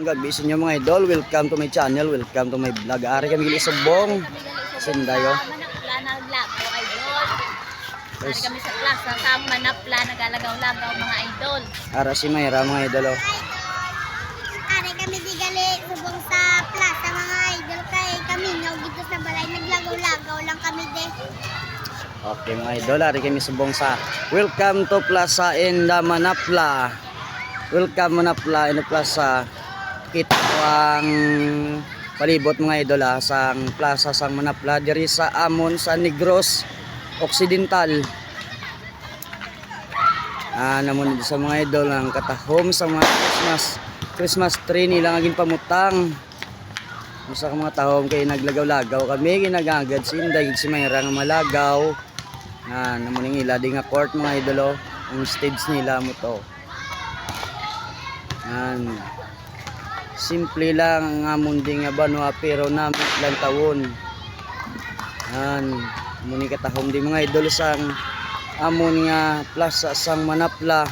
Ang gabi sa inyo mga idol, welcome to my channel, welcome to my vlog. Ari kami gili subong. Sindayo. Ari kami sa plaza sa Manapla nagalagaw-lagaw mga idol. Ara si Mayra mga idol. oh. Are kami di gali subong sa plaza mga idol kay kami no dito sa balay naglagaw-lagaw lang kami de. Okay mga idol, ari kami subong sa Welcome to Plaza in the Manapla. Welcome Manapla in the Plaza. Kita ko ang palibot mga idol ah, sa Plaza sang Manapla diri sa Amon sa Negros Occidental. Ah, namon sa mga idol ang katahom sa mga Christmas Christmas tree nila nga ginpamutang. Usa ka mga tahom kay naglagaw-lagaw kami ginagagad sinday si Mayra nga malagaw. Ah, namon ila di nga court mga idolo ang stage nila mo to. Yan. Simple lang ang amon di nga banwa pero namit lang tawon. Yan. Muni katahom di mga idol sang amon nga plaza sang Manapla.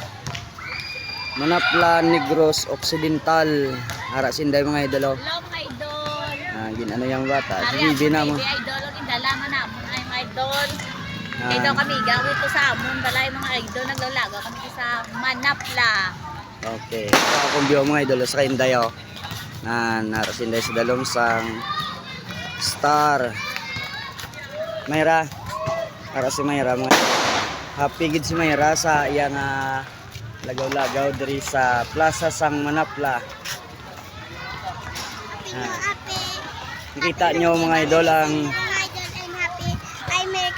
Manapla Negros Occidental. Ara sinday mga idolo. Hello mga idol. Ah, ginano yang bata. Ari Si Bibi na mo. Idol, ang indalaman namon ay mga idol. Ah. Ito kami gawin to sa amon balay mga idol naglalaga kami sa Manapla. Okay. Ako akong biyo mga idol sa kaindayo. Na narasinday sa dalom sang star. Mayra. Para si Mayra mga Happy gid si Mayra sa iya nga lagaw-lagaw diri sa Plaza Sang Manapla. Happy Ah. Nakita nyo mga idol ang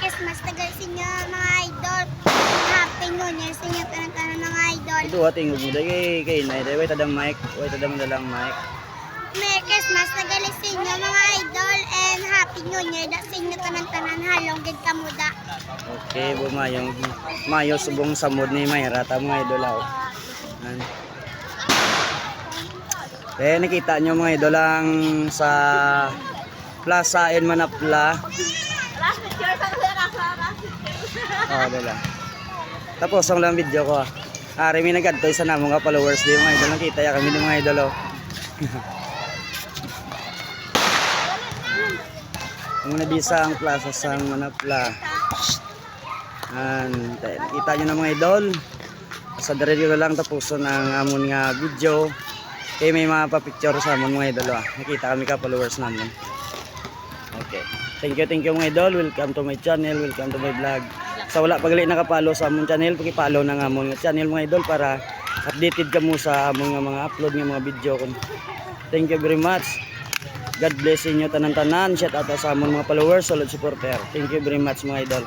Christmas tagal sa inyo mga idol. Happy New Year sa inyo tanan-tanan mga idol. ito ating dai kay kay nay dai way tadang mic, way tadang dalang mic. Merry Christmas tagal sa inyo mga idol and Happy New Year da sa inyo tanan-tanan halong gid kamuda. Okay, bumayong mayo subong samod ni Mayra ta mga idol aw. Yan. Eh, nakita nyo mga idol ang sa Plaza in Manapla. Sa Oh, dala. Tapos ang lang video ko. Ah, remi nagadto sa namo nga followers di mga idol nakita ya kami ni mga idol oh. Ang nabisa ang plaza sa Manapla. An, kita nyo na mga idol. Sa dire na lang tapuson ang amon nga video. Kay may mga pa-picture sa amon mga idol ah. Nakita kami ka followers namin. Okay. Thank you, thank you mga idol. Welcome to my channel, welcome to my vlog. Sa wala pagali nakapalo sa amon channel, paki-follow na nga amon channel mga idol para updated ka mo sa amon nga mga upload nga mga video ko. Thank you very much. God bless inyo tanan-tanan. Shout out sa amon mga followers, solid supporter. Thank you very much mga idol.